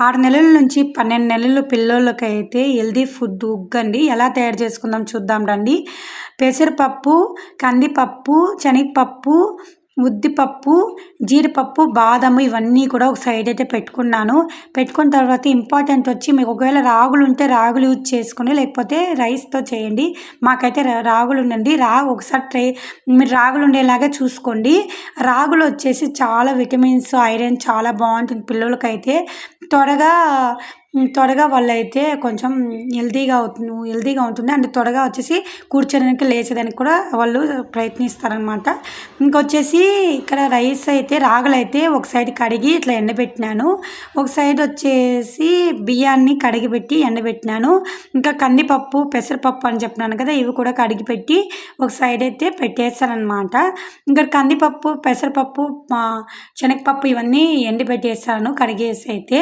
ఆరు నెలల నుంచి పన్నెండు నెలల పిల్లలకైతే హెల్దీ ఫుడ్ ఉగ్గండి. ఎలా తయారు చేసుకుందాం చూద్దాం రండి. పెసరపప్పు కందిపప్పు శనగపప్పు ఉద్దిపప్పు జీడిపప్పు బాదం ఇవన్నీ కూడా ఒక సైడ్ అయితే పెట్టుకున్నాను. పెట్టుకున్న తర్వాత ఇంపార్టెంట్ వచ్చి మీకు ఒకవేళ రాగులు ఉంటే రాగులు యూజ్ చేసుకుని లేకపోతే రైస్తో చేయండి. మాకైతే రాగులు ఉండండి. రా ఒకసారి ట్రై మీరు రాగులు ఉండేలాగా చూసుకోండి. రాగులు వచ్చేసి చాలా విటమిన్స్ ఐరన్ చాలా బాగుంటుంది పిల్లలకైతే త్వరగా త్వరగా వాళ్ళైతే కొంచెం హెల్తీగా అవుతుంది హెల్తీగా ఉంటుంది. అండ్ త్వరగా వచ్చేసి కూర్చోడానికి లేచేదానికి కూడా వాళ్ళు ప్రయత్నిస్తారనమాట ఇంకొచ్చేసి ఇక్కడ రైస్ అయితే రాగులైతే ఒక సైడ్ కడిగి ఇట్లా ఎండబెట్టినాను. ఒక సైడ్ వచ్చేసి బియ్యాన్ని కడిగిపెట్టి ఎండబెట్టినాను. ఇంకా కందిపప్పు పెసరపప్పు అని చెప్పినాను కదా ఇవి కూడా కడిగిపెట్టి ఒక సైడ్ అయితే పెట్టేస్తానమాట ఇంకా కందిపప్పు పెసరపప్పు శనగపప్పు ఇవన్నీ ఎండబెట్టేస్తాను కడిగేసి అయితే.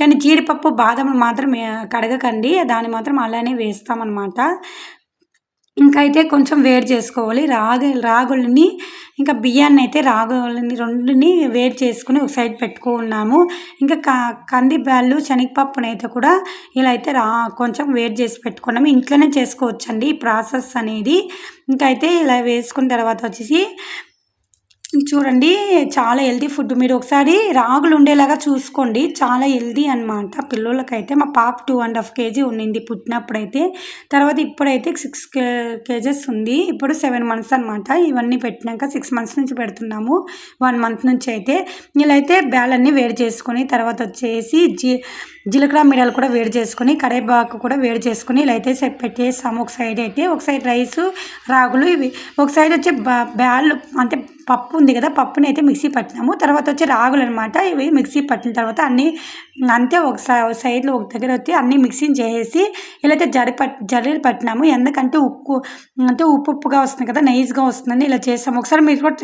కానీ జీడిపప్పు బాగా బాదములు మాత్రం కడగకండి. దాన్ని మాత్రం అలానే వేస్తామన్నమాట. ఇంకైతే అయితే కొంచెం వేడి చేసుకోవాలి. రాగి రాగులని ఇంకా బియ్యాన్ని అయితే రాగులని రెండుని వేడి చేసుకుని ఒక సైడ్ పెట్టుకున్నాము. ఇంకా క కంది బ్యాళ్ళు శనగపప్పుని అయితే కూడా ఇలా అయితే రా కొంచెం వేడి చేసి పెట్టుకున్నాము. ఇంట్లోనే చేసుకోవచ్చండి ఈ ప్రాసెస్ అనేది. ఇంకైతే అయితే ఇలా వేసుకున్న తర్వాత వచ్చేసి చూడండి చాలా హెల్తీ ఫుడ్ మీరు ఒకసారి రాగులు ఉండేలాగా చూసుకోండి. చాలా హెల్తీ అనమాట పిల్లలకైతే మా పాప టూ అండ్ హాఫ్ కేజీ ఉండింది పుట్టినప్పుడైతే. తర్వాత ఇప్పుడైతే సిక్స్ కే కేజెస్ ఉంది. ఇప్పుడు సెవెన్ మంత్స్ అనమాట ఇవన్నీ పెట్టినాక సిక్స్ మంత్స్ నుంచి పెడుతున్నాము. వన్ మంత్ నుంచి అయితే. వీళ్ళైతే బ్యాలన్నీ వేడి చేసుకొని తర్వాత వచ్చేసి జీ జీలకర్ర మిరియాలు కూడా వేడి చేసుకొని కరేపాకు కూడా వేడి చేసుకొని ఇలా అయితే పెట్టేస్తాము. ఒక సైడ్ అయితే ఒక సైడ్ రైస్ రాగులు ఇవి. ఒక సైడ్ వచ్చి బ్యాళ్ళు అంటే పప్పు ఉంది కదా పప్పుని అయితే మిక్సీ పట్టినాము. తర్వాత వచ్చి రాగులు అనమాట ఇవి మిక్సీ పట్టిన తర్వాత అన్నీ అంతే ఒక సైడ్లో ఒక దగ్గర వచ్చి అన్నీ మిక్సింగ్ చేసి ఇలా అయితే జరి పట్ జరీలు పట్టినాము. ఎందుకంటే ఉప్పు అంటే ఉప్పు ఉప్పుగా వస్తుంది కదా నైస్గా వస్తుందని ఇలా చేస్తాము ఒకసారి మీరు కూడా